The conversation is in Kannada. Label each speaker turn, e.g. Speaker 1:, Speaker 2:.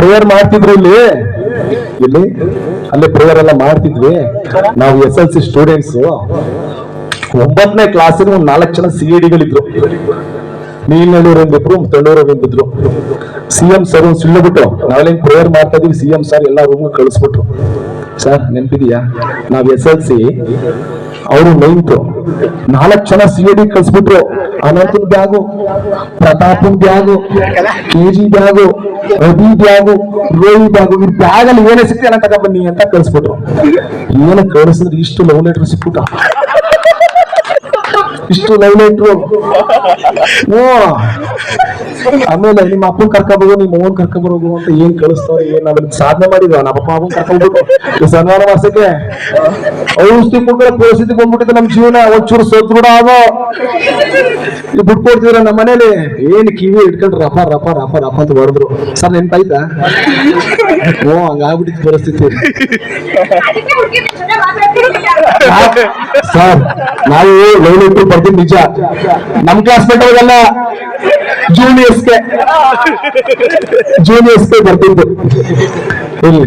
Speaker 1: ಪ್ರೇಯರ್ ಮಾಡ್ತಿದ್ರು ಇಲ್ಲಿ. ಇಲ್ಲಿ, ಅಲ್ಲಿ ಪ್ರೇಯರ್ ಎಲ್ಲ ಮಾಡ್ತಿದ್ವಿ. ನಾವು ಎಸ್ ಎಲ್ ಸಿ ಸ್ಟೂಡೆಂಟ್ಸ್ ಒಂಬತ್ತನೇ ಕ್ಲಾಸಿಗೆ ಒಂದ್ ನಾಲ್ಕು ಜನ ಸಿ ಡಿಗಳಿದ್ರು ನೀಲ್ನಳ್ಳೂರು ಎಂಬಿದ್ರು ತಂಡೂರು ಒಂದಿದ್ರು ಸಿ ಎಂ ಸರ್ ಒಂದು ಸುಳ್ಳು ಬಿಟ್ಟು ನಾವೇನ್ ಪ್ರೇಯರ್ ಮಾಡ್ತಾ ಇದೀವಿ ಸಿ ಎಂ ಸರ್ ಎಲ್ಲ ರೂಮ್ ಕಳಿಸ್ಬಿಟ್ರು. ಸರ್, ನೆನ್ಪಿದ್ಯಾ? ನಾವ್ ಎಸ್ ಎಲ್ ಸಿ, ಅವರು ನೈನ್ತು. ನಾಲ್ಕು ಜನ ಸಿ ಡಿ ಕಳ್ಸ್ಬಿಟ್ರು. ಅನಂತನ್ bag, ಪ್ರತಾಪನ್ bag KG bag, Ravi bag Rohi bag ಈ ಬ್ಯಾಗ್ ಅಲ್ಲಿ ಏನೇ ಸಿಕ್ತಿ ಅನ್ನ ತಗ ಬನ್ನಿ ಅಂತ ಕಳ್ಸ್ಬಿಟ್ರು. ಏನು ಕಳಿಸಿದ್ರೆ? ಇಷ್ಟು ಲವ್ ಲೆಟರ್ ಸಿಕ್ಬಿಟ್ಟ. ಇಷ್ಟು ಲವ್ ಲೆಟ್ರು ಹ್ಞೂ. ಆಮೇಲೆ ನಿಮ್ಮ ಅಪ್ಪನ್ ಕರ್ಕೊಬೋದು ನಿಮ್ಮ ಅವ್ವನ್ ಕರ್ಕೊಬರೋದು ಅಂತ ಏನ್ ಕಳಿಸ್ತಾವ್ರೆ, ಏನ್ ಇಲ್ಲಿ ಸಾಧನೆ ಮಾಡಿದ್ವ? ನಮ್ಮ ಅಪ್ಪ, ಅಪ್ಪನ್ ಕರ್ಕೊಂಡ್ಬಿಟ್ಟು ಸನ್ಮಾನ ಮಾಡ್ಸಕ್ಕೆ. ಔಷಧಿ ಕೊಟ್ಟರೆ ಪರಿಸ್ಥಿತಿ ಬಂದ್ಬಿಟ್ಟಿದೆ ನಮ್ ಜೀವನ. ಒಂಚೂರು ಸೋತ್ಬಿಡ ಆಗೋ. ಇದು ಬಿಟ್ಕೊಡ್ತಿದ್ರ ನಮ್ಮ ಮನೇಲಿ. ಏನ್ ಕಿವಿ ಇಟ್ಕೊಂಡು ರಫ ರಫ ರಫ ರಫ ಅಂತ ಹೊಡೆದ್ರು. ಸರ್, ನೆನ್ಪಾಯ್ತಾ? ಹ್ಞೂ ಹಂಗಾಗ್ಬಿಟ್ಟಿದ್ ಪರಿಸ್ಥಿತಿ. ಸರ್, ನಾವು ಲೈವ್ ಇಟ್ಟು ಬರ್ತೀನಿ ನಿಜ. ನಮ್ ಕ್ಲಾಸ್ ಹೋಗಲ್ಲ ಜೂನಿಯರ್ಸ್ಗೆ ಜೂನಿಯರ್ಸ್ಗೆ ಬರ್ತಿದ್ದು ಇಲ್ಲಿ